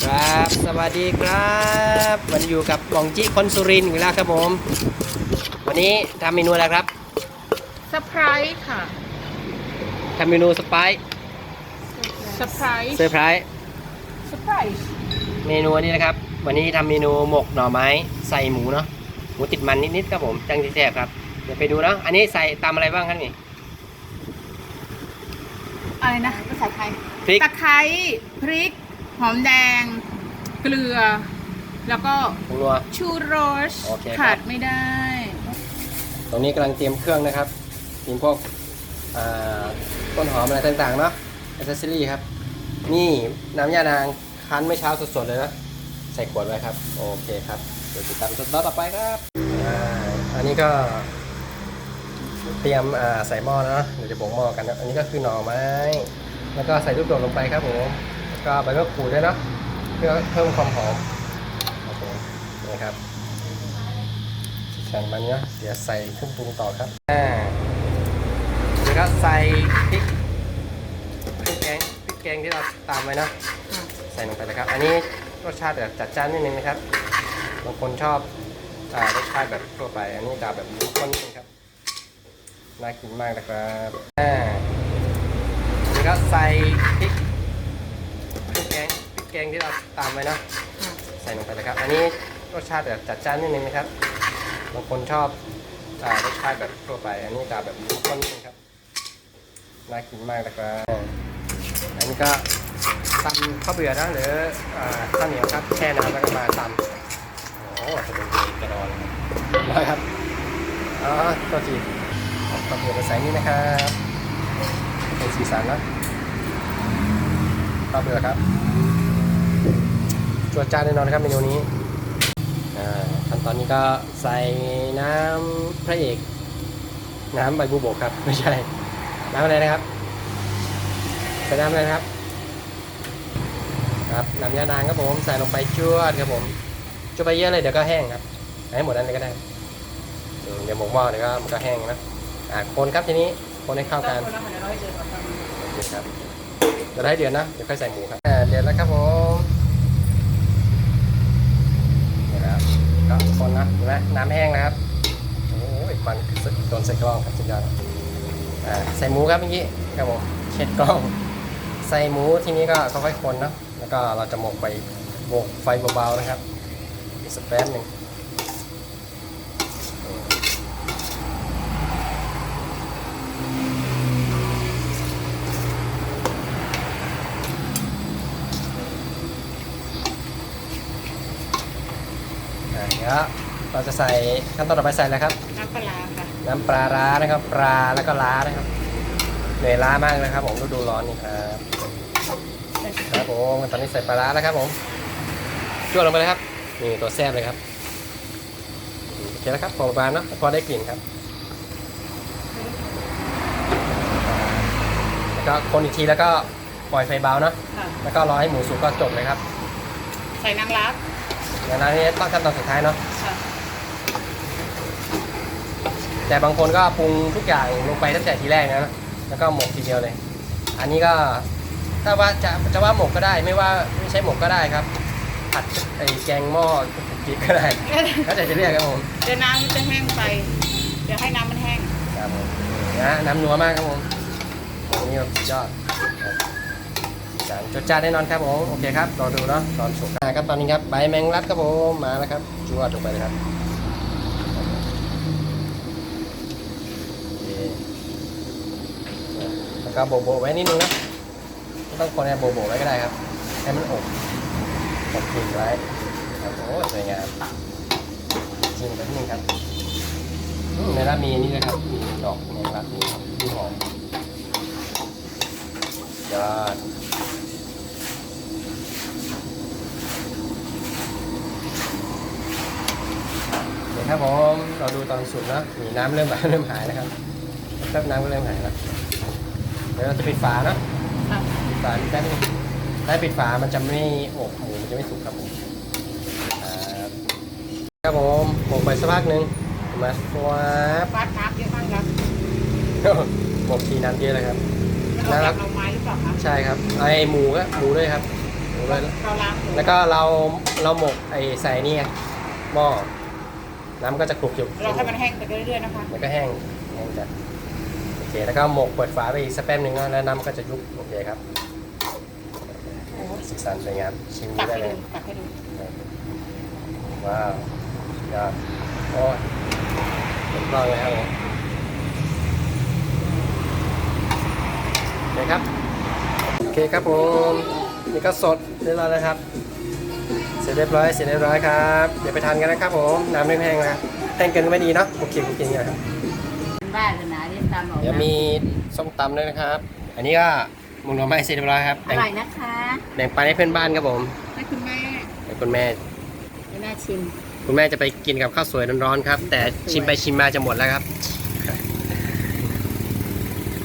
ครับ สวัสดีครับ วันนี้อยู่กับหมองจิคนสุรินทร์อีกแล้วครับผม วันนี้ทำเมนูอะไรครับเซอร์ไพรส์ค่ะทำเมนูสไปซ์เซอร์ไพรส์เซอร์ไพรส์เซอร์ไพรส์เมนูนี้นะครับ วันนี้ทำเมนูหมกหน่อไม้ใส่หมูเนาะ หมูติดมันนิดๆครับผม จังที่แซ่บครับ เดี๋ยวไปดูเนาะ อันนี้ใส่ตำอะไรบ้างครับนี่ อะไรนะภาษาไทยพริก ตะไคร้พริกห อมแดง เกลือ แล้วก็ผงนัว ชูโรสโอเคครับ ขาดไม่ได้ ตรงนี้กำลังเตรียมเครื่องนะครับเตรียมพวกอ่าต้นหอมอะไรต่างๆเนาะอ c เซสซอรี่ครับ นี่น้ำยานางคั้นไม่เช้าสดๆเลยนะ ใส่ขวดไว้ครับ โอเคครับ เดี๋ยวติดตามต่อต่อไปครับอ่าอันนี้ก็ เตรียมอ่าใส่หม้อนะเดี๋ยวจะบ่งหม้อกันนะอันนี้ก็คือหน่อไม้ แล้วก็ใส่ลูกโดดลงไปครับผมแล้ว ก็ใบมะกรูดด้วยนะเพื่อเพิ่มความหอมครับผมนี่ครับแข่งมันเนี้ยเดี๋ยวใส่เครื่องปรุงต่อครับอ่าแล้วก็ใส่พริกพริกแกงพริกแกงที่เราตามไว้เนาะใส่ลงไปเลยครับ อันนี้รสชาติแบบจัดจ้านนิดนึงนะครับบางคนชอบอ่ารสชาติแบบทั่วไป อันนี้จะแบบเข้มข้นนิดนึงครับน่ากินมากนะครับอ่าแล้วก็ใส่พริกพริกแกงพริก แกงที่เราตามไว้เนาะใส่ลงไปเลยครับ อันนี้รสชาติแบบจัดจ้านนิดนึงนะครับบางคนชอบอารสชาติแบบทั่วไป อันนี้จะแบบเข้มข้นนิดนึงครับน่ากินมากนะครับอันนี้ก็ตำข้าวเบื่อนะหรืออ่าข้าวเหนียวครับแช่น้ำแล้วก็มาตำโอ้จะเป็นกระดอนนะครับอ๋อตัวทีเอาข้าวเบื่อมาใส่นี่นะครับเป็นสีสันนะข้าวเบื่อครับ จวดจ้านแน่นอนนะครับเมนูนี้อ่าขั้นตอนนี้ก็ใส่น้ำพระเอก น้ำใบบูโบกครับ ไม่ใช่ น้ำอะไรนะครับ ใส่น้ำอะไรนะครับ ครับน้ำยานางครับผมใส่ลงไปจวดครับผมจวดไปเยอะเลยเดี๋ยวก็แห้งครับให้หมดนั้นเลยก็ได้อืมเดี๋ยวหมกหม้อเดี๋ยวก็มันก็แห้งนะอ่าคนครับทีนี้คนให้เข้ากันโอเคครับเดี๋ยวให้เดือนนะเดี๋ยวค่อยใส่หมูครับอ่าเดือนแล้วครับผม นี่นะครับก็ค นนะเห็นไหมน้ำแห้งนะครับโอ้ยควันโดนใส่กล้องครับสุดยอดอ่าใส่หมูครับเมื่อกี้ครับผมเช็ดกล้อง ใส่หมูทีนี้ก็ค่อยๆคนนะแล้วก็เราจะหมกไปหมกไฟเบาๆนะครับอีกสักแป๊บหนึ่งอ่าเดี๋ยว เราจะใส่ขั้นตอนต่อไปใส่อะไรครับ น้ำปลาร้าค่ะน้ำปลาร้านะครับ ปลาแล้วก็ล้านะครับเหนื่อยล้ามากนะครับ ผมฤดูร้อนนี่ครับครับผมตอนนี้ใส่ปลาร้าแล้วครับผมจ้วงลงไปเลยครับนี่ตัวแซ่บเลยครับโอเคแล้วครับพอประมาณเนาะพอได้กลิ่นครับแล้วก็คนอีกทีแล้วก็ปล่อยไฟเบาเนาะค่ะแล้วก็รอให้หมูสุกก็จบเลยครับ ใส่นางรักอย่างนั้นนี่ต้องขั้นตอนสุดท้ายเนาะ ค่ะ แต่บางคนก็ปรุงทุกอย่างลงไปตั้งแต่ทีแรกนะแล้วก็หมกทีเดียวเลย อันนี้ก็ถ้าว่าจะจะว่าหมกก็ได้ไม่ว่าไม่ใช่หมกก็ได้ครับผัดไอ้แกงหม้อกิ๊กก็ได้แล้วแต่จะเรียกครับผมเดี๋ยวน้ำมันจะแห้งไป เดี๋ยวให้น้ำมันแห้งครับผมนะน้ำนัวมากครับผมโอ้นี่แบบสุดยอดครับจานจดจ้านแน่นอนครับผมโอเคครับรอดูเนาะตอนสุกอ่าครับตอนนี้ครับใบแมงลัดครับผมมาแล้วครับจวดลงไปเลยครับโอเคแล้ว ก็โบโบไว้นิดนึงนะไม่ต้องคนแอบโบโบไว้ก็ได้ครับ ให้มันอบอบกลิ่นไว้ครับโอ้สวยงามจิ้มไปนิดนึงครับในร้านมีนี่นะครับ มีดอกแมงลักมีที่หอมยอดเดี๋ยวครับผมเราดูตอนสุดนะมีน้ำเริ่มเริ่มหายนะครับแป๊บน้ำก็เริ่มหายแล้ว ดี๋ยวเราจะปิดฝาเนอะค่ะปิดฝานิดแป๊บนึงถ้าปิดฝามันจะไม่อบหมูมันจะไม่สุกครับผมครับครับผมผมไปสักพักหนึ่งมาสวาบฟาดน้ำเยอะมากครับหมกทีน้ำเยอะเลยครับ แล้วน่ารัเรากเอาไม้หรือเปล่าคะใช่ครับไอหมูก็หมูด้วยครับหมูดูเลยเราล้างหมูแล้วก็เราเราหมกไอ้ใส่นี่ไงหม้อน้ำก็จะคลุกอยู่เราให้มันแห้งไปเรื่อยๆนะคะ มันก็แห้งแห้งจัดโอ เคแล้วก็หมกเปิดฝาไปอีกสักแป๊บหนึ่งนะแล้วน้ำก็จะยุบโอเคครับโอ้โหสีสันสวยงามชิมตักได้ให้เลดูยตักให้ดูว้าวยอดโอ้ยเป็นกล้องเลยครับผมโอเคครับโอเคครับผมนี่ก็สดเรียบร้อยแล้วครับ เสร็จเรียบร้อยเสร็จเรียบร้อยครับเดี๋ยวไปทานกันนะครับผมน้ำไม่แห้งนะครับแห้งเกินก็ไม่ดีเนาะโอเคโอเคเนี่ยครับบ้าขนาดนี้ ตามออกเดี๋ยวมีส้มตำด้วยนะครับ อันนี้ก็มุงหน่อไม้เสร็จเรียบร้อยครับ อแบ่งร่อยนะคะแบ่งปันให้เพื่อนบ้านครับผมให้คุณแม่เดี๋ยวคุณแม่ไม่น่าชิม คุณแม่จะไปกินกับข้าวสวยร้อนๆครับ แต่ชิมไปชิมมาจะหมดแล้วครับ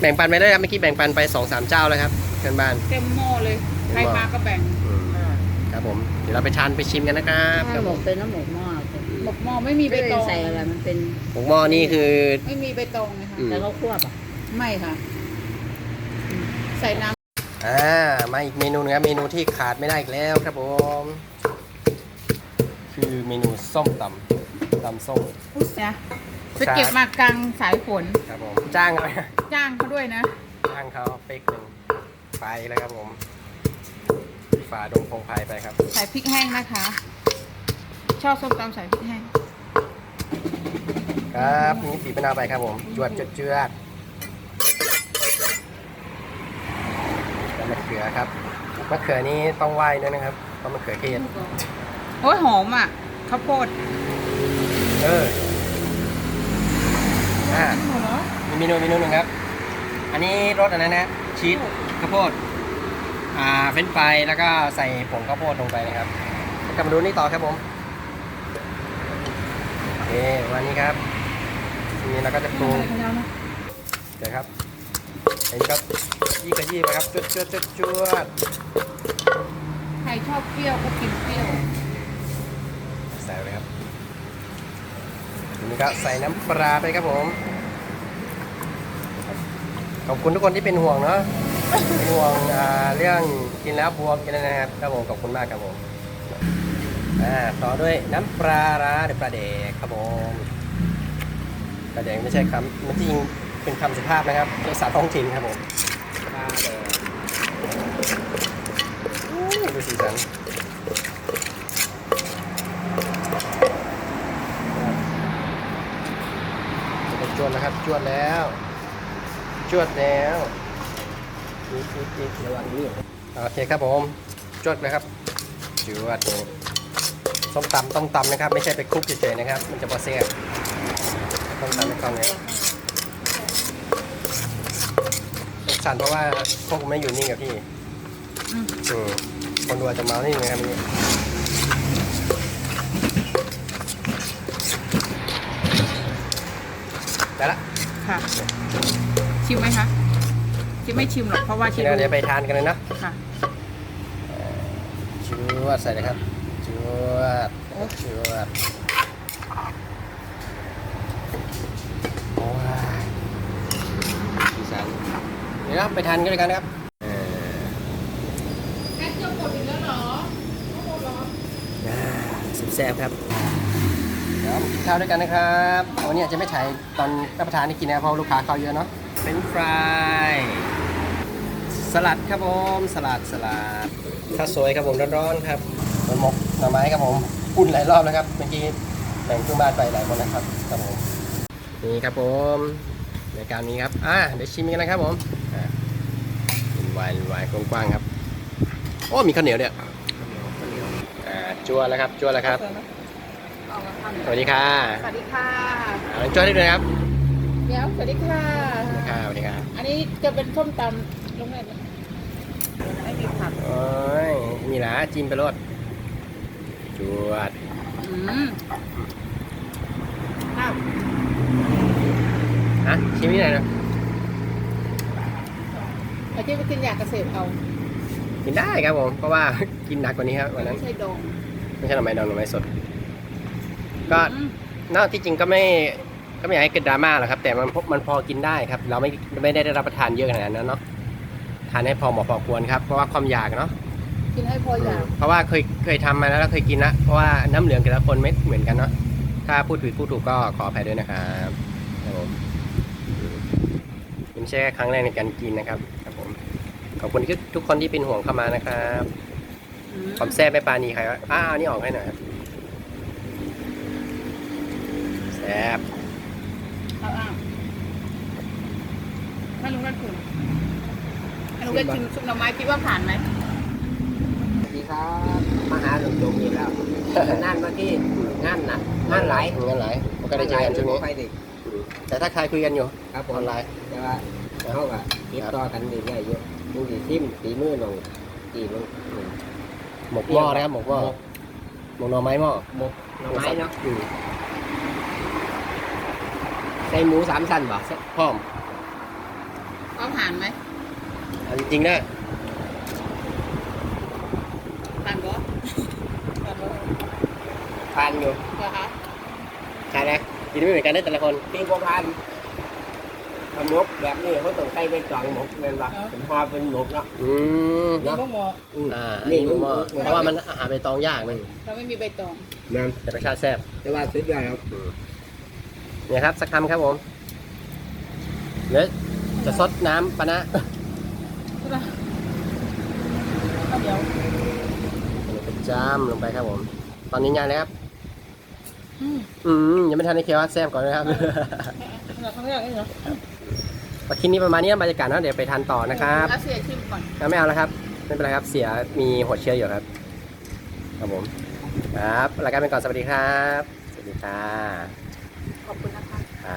แบ่งปันไปเลยครับเมื่อกี้แบ่งปันไปสองสามเจ้าแล้วครับเพื่อนบ้าน เต็มหม้อเลย ใครมาก็แบ่ง อืมครับผม เดี๋ยวเราไปทานไปชิมกันนะครับคถ้ารับหมผม กเป็นน้ำหมกหม้อเป็น หมกหม้อไม่มีใบไม่ตได้องใส่อะไรมันเป็นหมกหม้อนี่คือ ไม่มีใบตองเลยค่ะอืม แล้วเขาควบอะไม่ค่ะใส่น้อ่ามาอีกเมนูหนึงครับเมนูที่ขาดไม่ได้อีกแล้วครับผมคือเมนูส้มตำตำส้มำอุ๊ยนะจะเก็บมากลางสายฝนครับผมจ้างเขาไหมจ้างเขาด้วยนะจ้างเขาเป๊กหนึ่งไปเลยครับผมฝ่าดงพงไพรไปครับ ใส่พริกแห้งนะคะ ชอบส้มตำใส่พริกแห้งครับนี่ปีมะนาวไปครับผมจวดจวดจวดแล้วมะเขือครับมะเขือนี้ต้องไหว้ด้วยนะครับเพราะมะเขือเทศโอ้ยหอมอะข้าวโพดเอออ่าหอมเหรอมีเมนูเมนูหนึ่งครับ อันนี้รสอันนั้นนะชีสข้าวโพดอ่าเฟรนช์ฟรายแล้วก็ใส่ผงข้าวโพดลงไปนะครับกลับมาดูนี่ต่อครับผมโอเค วันนี้ครับทีนี้เราก็จะปรุงเดี๋ยวครับอันนี้ก็ยี่กระยี่ไปครับจวดจวดจวดจวดใครชอบเปรี้ยวก็กินเปรี้ยวใส่ไปครับทีนี้ก็ใส่น้ำปลาไปครับผมขอบคุณทุกคนที่เป็นห่วงเนาะเป็นห่วงอ่าเรื่องกินแล้วบวมกินแล้วนะครับครับผมขอบคุณมากครับผม อ่าต่อด้วยน้ำปลาร้าหรือปลาเดกครับผมปลาเดกไม่ใช่คำมันจริงเป็นคำสุภาพนะครับภาษาท้องถิ่นครับผมปลาแดกอู้ดูสีสันจะไปจวดแล้วครับจวดแล้วจวดแล้วอีกอีกอีกระวังนี่โอเคครับผมจวดนะครับจวดนี่ ส้มตำต้องตำนะครับ ไม่ใช่ไปคลุกเฉยๆนะครับ มันจะบอเซ่บต้องตำในกล่องนี้สั่นเพราะว่าพวกผมไม่อยู่นิ่งกับพี่อืมอืมคนดูอาจจะเมานี่นะครับนี่ได้ละค่ะ ชิมไหมคะชิมไม่ชิมหรอกเพราะว่าชิทีมนี้เดี๋ยวไปทานกันเลยนะค่ะจวดใส่เลยครับจว ดจวดโอ้ยดีสันเดี๋ยวนะครับไปทานกันเลยกันนะครับเออแก๊สจะหมดอีกแล้วเหรออ่าสุดแซ่บครับเดี๋ยวมากินข้าวด้วยกันนะครับวันนี้อาจจะไม่ถ่ายตอนรับประทานให้กินนะเพราะลูกค้าเข้าเยอะเนาะเป็นฟรายสลัดครับผมสลัดสลัดข้าวสวยครับผมร้อนๆครับมันหมกหน่อไม้ครับผม อุ่นหลายรอบนะครับเมื่อกี้แบ่งเพื่อนบ้านไปหลายคนนะครับครับผมนี่ครับผมรายการนี้ครับอ่าเดี๋ยวชิมกันนะครับผมอ่าเป็นวายเป็นวายกว้างๆครับโอ้มีข้าวเหนียวเนี่ยอ่าจั่วแล้วครับจั่วแล้วครับสวัสดีค่ะสวัสดีค่ะอ่าจั่วได้เลยครับเดี๋ยวสวัสดีค่ะสวัสดีค่ะสวัสดีค่ะอันนี้จะเป็นส้มตำลงแม่ไม่มีผักโอ้ยมีหลาจิ้มไปรด จวดอืมข้าวฮะชิมนี่หน่อยนะเอาที่ไปกินอยากเกษตรเอากินได้ครับผมเพราะว่ากินหนักกว่านี้ครับวันนั้นไม่ใช่ดองไม่ใช่หน่อไม้ดองหน่อไม้สด ก็อืมนอกที่จริงก็ไม่ก็ไม่อยากให้เกิดดราม่าหรอกครับ แต่มันพมันพอกินได้ครับ เราไม่ไม่ได้ได้รับประทานเยอะขนาดนั้นเนาะทานให้พอเหมาะพอควรครับเพราะว่าความอยากเนาะ กินให้พออยากเพราะว่าเคยเคยทำมาแล้วเราเคยกินละเพราะว่าน้ำเหลืองแต่ละคนไม่เหมือนกันเนาะถ้าพูดผิดพูดถูกก็ขออภัยด้วยนะครับครับผมนี่ไม่ใช่แค่ครั้งแรกในการกินนะครับครับผมขอบคุณทุกทุกคนที่เป็นห่วงเข้ามานะครับอืมความแซ่บไม่ปรานีใครวะอ้าวนี่ออกให้หน่อยครับแซ่บเอาอะให้ลุงได้ชิมให้ลุงได้ชิมซุปหน่อไม้คิดว่าผ่านไหมสวัสดี ครับมาหาหลวงจงอีกแล้วนั่นมาที่งานนะงานหลายงานหลายมันก็ได้เจอกันช่วงนี้ไปดิแต่ถ้าใครคุยกันอยู่ครับผอมอนไลน์แต่ว่าเขาก็ติดต่อกันเรื่อยๆอยู่มึงสีซิมสีมือลงสีลงอืมหมกหม้อนะครับหมกหม้อหมกหน่อไม้หม้อหมกหน่อไม้เนาะอืมใส่หมูสามชั้นบ่พร้อมก็ผ่านไหมอันจริงๆนะ ผ่านก็ผ่านก็ทานอยู่เหรอคะใช่นะกินไม่เหมือนกันได้แต่ละคนปีกว่าพันทำหมกแบบนี้เขาต้องใส่เป็นจองหมกเป็นแบบเป็นพอเป็นหมกเนาะอืมมีพวกหมออืมอ่าอันนี้หมกหม้อเพราะว่ามันอาหารใบตองยากมันเราไม่มีใบตองนั่นแต่รสชาติแซ่บแต่ว่าสุดยอดครับเนี่ยครับสักคำครับผมเดี๋ยวจะซดน้ำปะนะก็เดี๋ยวเป็น จามลงไปครับผม ตอนนี้งานเลยครับ อืมอืมยังไม่ทันได้เคี้ยวแซ่บก่อนนะครับเราครั้งแรกนี่เหรอวันคลิปนี้ประมาณนี้นะบรรยากาศเนอะเดี๋ยวไปทานต่อนะครับเอาเสียชิมก่อนเอาไม่เอาแล้วครับไม่เป็นไรครับเสียมีหัวเชื้ออยู่ครับครับผมครับรายการเป็นก่อนสวัสดีครับ สวัสดีค่ะขอบคุณนะคะอ่า